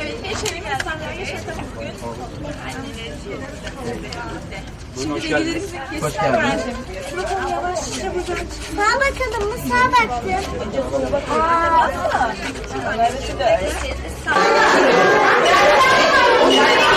Evet, geçelim insanlara yaşatalım bugün. Şimdi bilgilerimizi kesin öğrendim. Bakalım yavaşça buradan çıkın. Sağa bakalım mı? Sağa baktım. Peki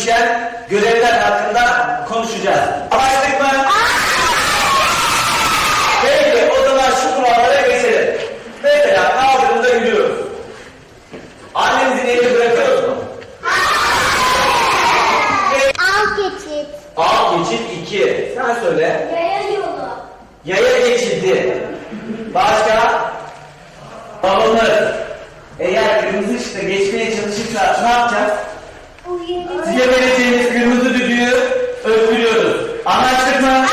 düşen görevler hakkında konuşacağız. Anlaştık mı? Peki o zaman şu kurallara geçelim. Mesela kaldırımda yürüyoruz. Annenizin elini bırakıyoruz mu? Al geçit. A geçit 2. Sen söyle. Yaya yolu. Yaya geçidi. Başka? Babamız. Eğer kırmızı ışıkta geçmeye çalışırsa ne yapacağız? Uyuyor. Size vereceğimiz kırmızı düdüğü öpülüyoruz. Anlaştık mı?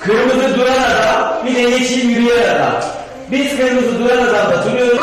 Kırmızı duran adam, bir de yeşil yürüyen adam. Biz kırmızı duran adamda duruyoruz.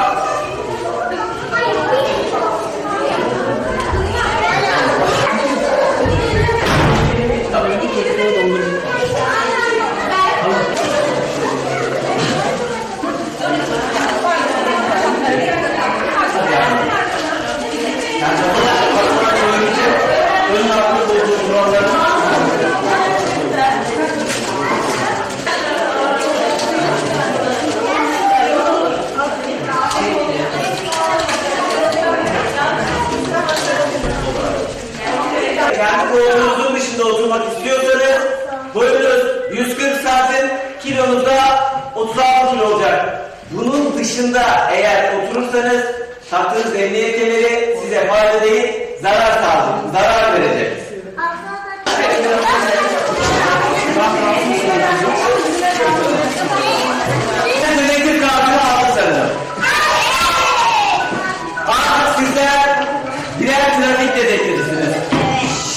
Dışında eğer oturursanız taktığınız emniyet kemeri size fayda değil, zarar sağlayacak, zarar verecek. Dedektif kartını aldı sanırım. Artık sizler birer trafik dedektifisiniz.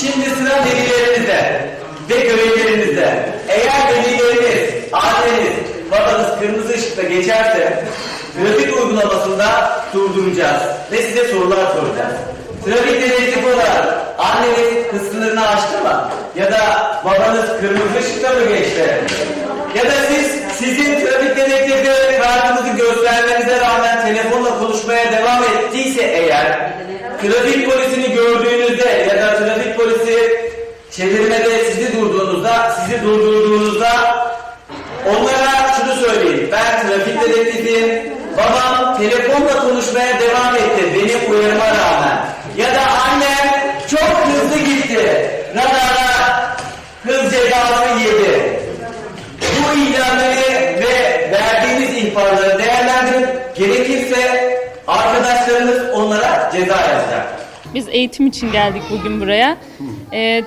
Şimdi sıra velilerinizde ve görevlerinizde. Eğer velileriniz, anneniz, babanız kırmızı ışıkta geçerse trafik uygulamasında durduracağız ve size sorular soracağız. Trafik dedektifi olarak anneniz hız sınırını aştı mı? Ya da babanız kırmızı ışıkta mı geçti? Ya da siz sizin trafik dedektifi kartınızı göstermenize rağmen telefonla konuşmaya devam ettiyse eğer trafik polisini gördüğünüzde ya da trafik polisi çevirmede sizi durduğunuzda, sizi durdurduğunuzda onlara şunu söyleyin. Ben trafik dedektifiyim. Babam telefonla konuşmaya devam etti benim uyarıma rağmen. Ya da annem çok hızlı gitti. Radara hız cezası yedi. Bu ilanları ve verdiğiniz ihbarları değerlendirin. Gerekirse arkadaşlarınız onlara ceza yazacak. Biz eğitim için geldik bugün buraya. Ee,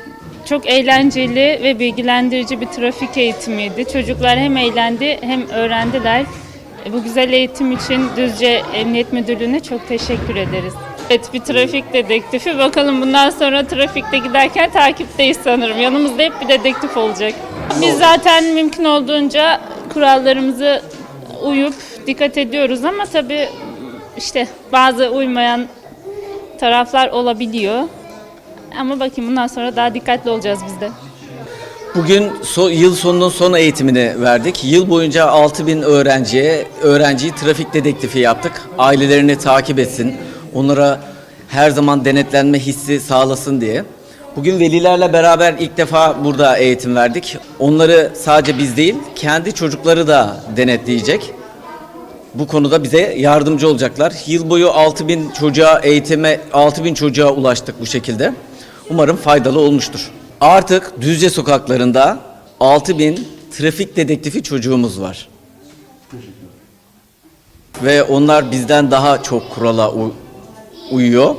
çok eğlenceli ve bilgilendirici bir trafik eğitimiydi. Çocuklar hem eğlendi hem öğrendiler. E, Bu güzel eğitim için Düzce Emniyet Müdürlüğü'ne çok teşekkür ederiz. Evet bir trafik dedektifi. Bakalım bundan sonra trafikte giderken takipteyiz sanırım. Yanımızda hep bir dedektif olacak. Biz zaten mümkün olduğunca kurallarımızı uyup dikkat ediyoruz ama tabii işte bazı uymayan taraflar olabiliyor. Ama bakayım bundan sonra daha dikkatli olacağız biz de. Bugün so- yıl sonunun son eğitimini verdik. Yıl boyunca 6000 öğrenciye öğrenciyi trafik dedektifi yaptık. Ailelerini takip etsin, onlara her zaman denetlenme hissi sağlasın diye. Bugün velilerle beraber ilk defa burada eğitim verdik. Onları sadece biz değil, kendi çocukları da denetleyecek. Bu konuda bize yardımcı olacaklar. Yıl boyu 6000 çocuğa eğitime 6000 çocuğa ulaştık bu şekilde. Umarım faydalı olmuştur. Artık Düzce sokaklarında 6000 trafik dedektifi çocuğumuz var. Ve onlar bizden daha çok kurala uyuyor.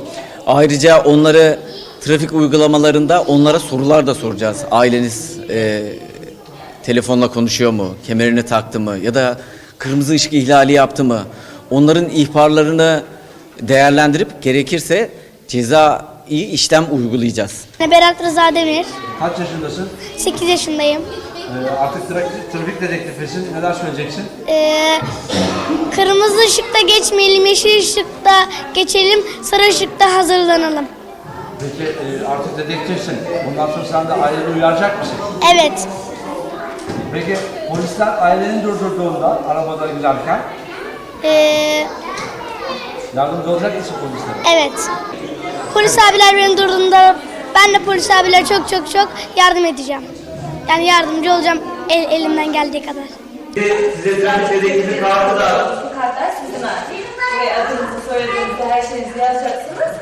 Ayrıca onları trafik uygulamalarında onlara sorular da soracağız. Aileniz e, telefonla konuşuyor mu? Kemerini taktı mı? Ya da kırmızı ışık ihlali yaptı mı? Onların ihbarlarını değerlendirip gerekirse cezai işlem uygulayacağız. Berat Rıza Demir. Kaç yaşındasın? 8 yaşındayım. Ee, artık tra- trafik dedektifisin. Neler söyleyeceksin? Ee, kırmızı ışıkta geçmeyelim, yeşil ışıkta geçelim, sarı ışıkta hazırlanalım. Peki e, artık dedektifsin. Bundan sonra sen de aileni uyaracak mısın? Evet. Peki polisler ailenin durdurduğunda arabada giderken Ee, yardımcı olacak mısın polislere? evet. Polis abiler beni durduğunda ben de polis abiler çok çok çok yardım edeceğim. Yani yardımcı olacağım el- elimden geldiği kadar. Size dedektifi kartı da Bu kartlar sizin ait. Ve adınızı, soyadınızı, her şeyinizi yazacaksınız.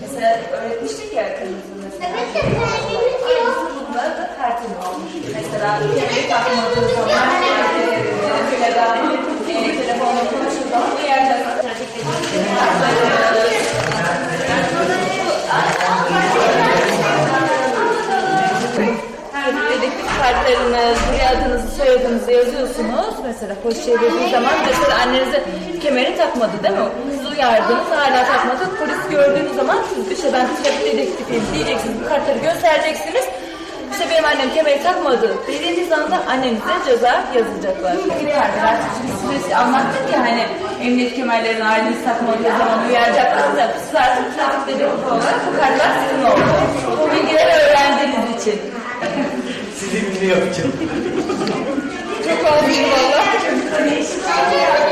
Mesela öğretmiştik ya kırmızı mesela. Aynısı bunda da kartın olmuş. Mesela kemeri takmadığı zaman ya da telefonla konuştuğu zaman uyaracaksınız. Trafikte kartları dedektif kartlarınız, buraya adınızı, soyadınızı yazıyorsunuz. Mesela polis çevirdiği zaman mesela annenize kemeri takmadı değil mi? Siz uyardınız, hala takmadı. Polis gördüğünüz zaman siz işte ben trafik dedektifiyim diyeceksiniz. Bu kartları göstereceksiniz. İşte benim annem kemeri takmadı dediğiniz anda annenize ceza yazacaklar. Bir kartlar şimdi size anlattık ya hani emniyet kemerlerini aileniz takmadığı zaman uyaracaklar da siz artık trafik dedektifi olarak bu kartlar sizin oldu. Bu bilgileri öğrendiğiniz için filmini yapacağım. Çok olmuş valla.